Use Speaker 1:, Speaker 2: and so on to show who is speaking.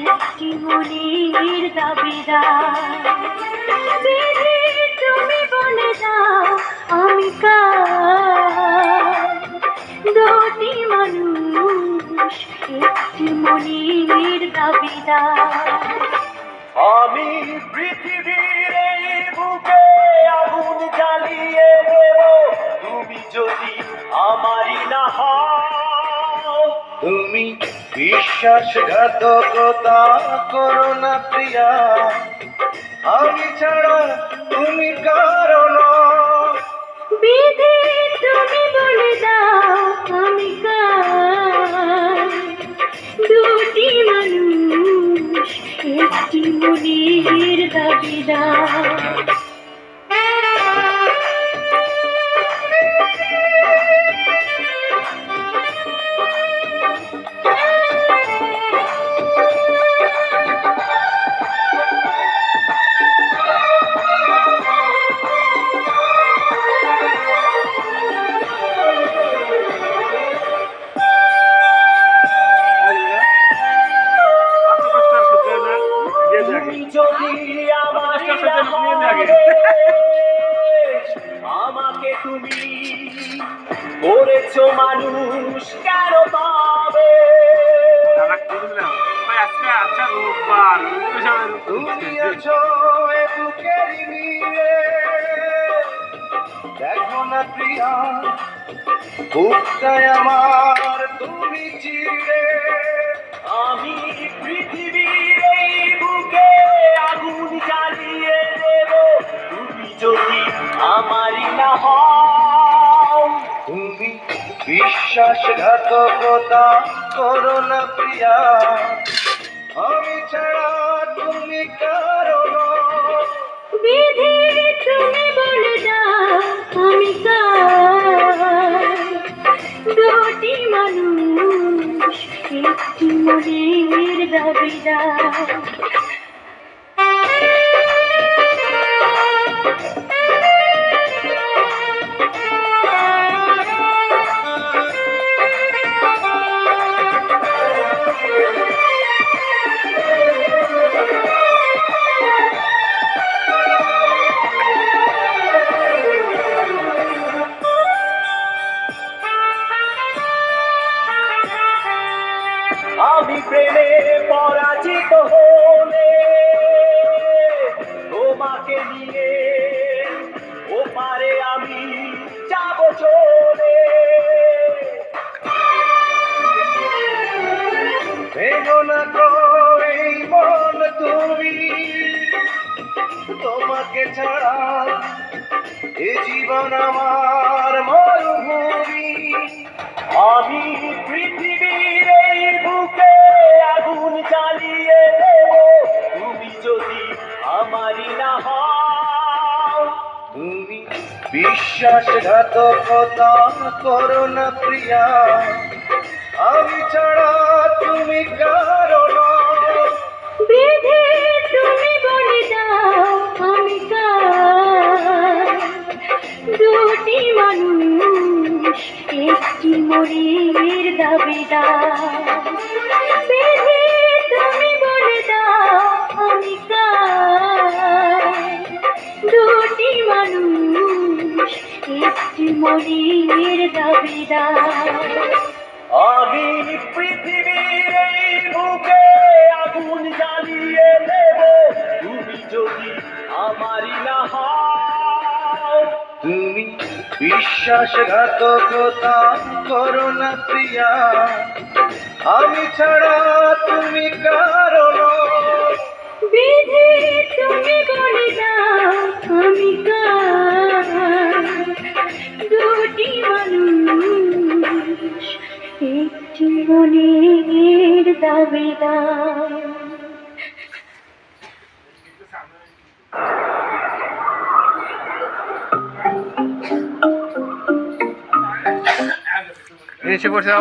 Speaker 1: একটি মনের দাবিদার বিধি তুমি বলে দাও আমি দুটি মানুষ একটি মনের দাবিদার।
Speaker 2: আমি পৃথিবীর এই বুকে তুমি বিশ্বাসঘাতকতা করো না প্রিয়া। আমি ছাড়া তুমি কারণ।
Speaker 1: বিধি তুমি বলে দাও আমি দুটি মানুষ একটি দাবিদার।
Speaker 2: আমাকে তুমি করেছ মানুষ কেন পাবে? তুমি আছো এ বুকের না প্রিয়া, বুকটায় আমার তুমি চিড়ে আমি বিশ্বাসঘাতকতা করো না প্রিয়া। আমি ছাড়া তুমি কারণ।
Speaker 1: বিধি তুমি বলে দাও, আমি দুটি মানুষ একটি মনের দাবিদার
Speaker 2: আমি প্রেমে পরাজিত হলে তোমাকে নিয়ে ওপারে আমি যাব চলে। না মন তুমি, তোমাকে ছাড়া এ জীবন আমার মরুভূমি তুমি বিশ্বাসঘাতকতা করো না প্রিয়া। আমি ছাড়া তুমি কারণ
Speaker 1: বিধি তুমি বলে দাও আমি কার? দুটি মানুষ একটি মনের দাবিদার। আমি
Speaker 2: পৃথিবীর এই তুমি বিশ্বাসঘাতকতা করো না প্রিয়া। আমি ছাড়া তুমি কারণ
Speaker 1: বিধি তুমি বলে দাও আমি মনের দাবিদার
Speaker 3: এসে পড়ছে